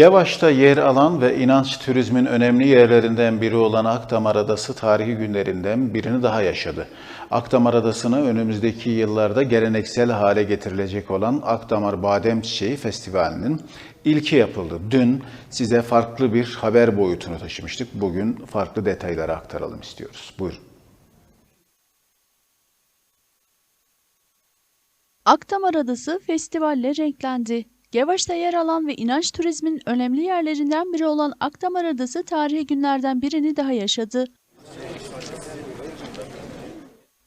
Gevaş'ta yer alan ve inanç turizmin önemli yerlerinden biri olan Akdamar Adası tarihi günlerinden birini daha yaşadı. Akdamar Adası'na önümüzdeki yıllarda geleneksel hale getirilecek olan Akdamar Badem Çiçeği Festivali'nin ilki yapıldı. Dün size farklı bir haber boyutunu taşımıştık. Bugün farklı detayları aktaralım istiyoruz. Buyurun. Akdamar Adası festivalle renklendi. Gevaş'ta yer alan ve inanç turizmin önemli yerlerinden biri olan Akdamar Adası tarihi günlerden birini daha yaşadı.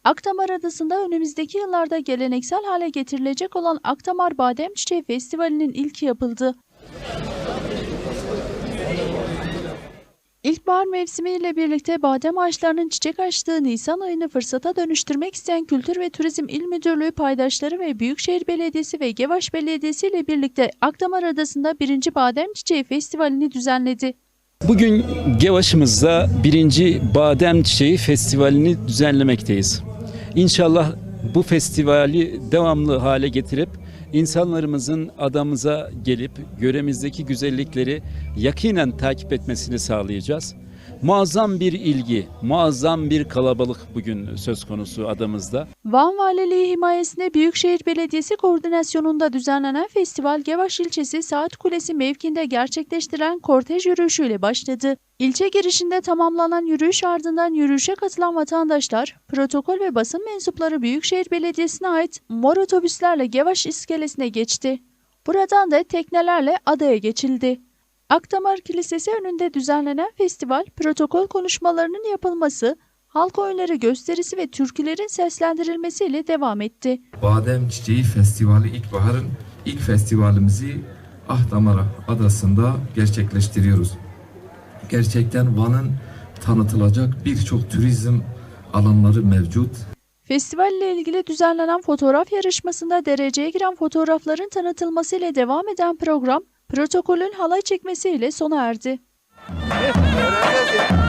Akdamar Adası'nda önümüzdeki yıllarda geleneksel hale getirilecek olan Akdamar Badem Çiçeği Festivali'nin ilki yapıldı. İlkbahar mevsimiyle birlikte badem ağaçlarının çiçek açtığı Nisan ayını fırsata dönüştürmek isteyen Kültür ve Turizm İl Müdürlüğü paydaşları ve Büyükşehir Belediyesi ve Gevaş Belediyesi ile birlikte Akdamar Adası'nda 1. Badem Çiçeği Festivali'ni düzenledi. Bugün Gevaş'ımızda birinci Badem Çiçeği Festivali'ni düzenlemekteyiz. İnşallah bu festivali devamlı hale getirip insanlarımızın adamıza gelip göremizdeki güzellikleri yakinen takip etmesini sağlayacağız. Muazzam bir ilgi, muazzam bir kalabalık bugün söz konusu adamızda. Van Valiliği himayesinde Büyükşehir Belediyesi koordinasyonunda düzenlenen festival Gevaş ilçesi Saat Kulesi mevkinde gerçekleştirilen kortej yürüyüşüyle başladı. İlçe girişinde tamamlanan yürüyüş ardından yürüyüşe katılan vatandaşlar, protokol ve basın mensupları Büyükşehir Belediyesi'ne ait mor otobüslerle Gevaş iskelesine geçti. Buradan da teknelerle adaya geçildi. Akdamar Kilisesi önünde düzenlenen festival, protokol konuşmalarının yapılması, halk oyunları gösterisi ve türkülerin seslendirilmesiyle devam etti. Badem Çiçeği Festivali ilkbaharın ilk festivalimizi Ahdamara Adası'nda gerçekleştiriyoruz. Gerçekten Van'ın tanıtılacak birçok turizm alanları mevcut. Festival ile ilgili düzenlenen fotoğraf yarışmasında dereceye giren fotoğrafların tanıtılmasıyla devam eden program, protokolün halay çekmesiyle sona erdi.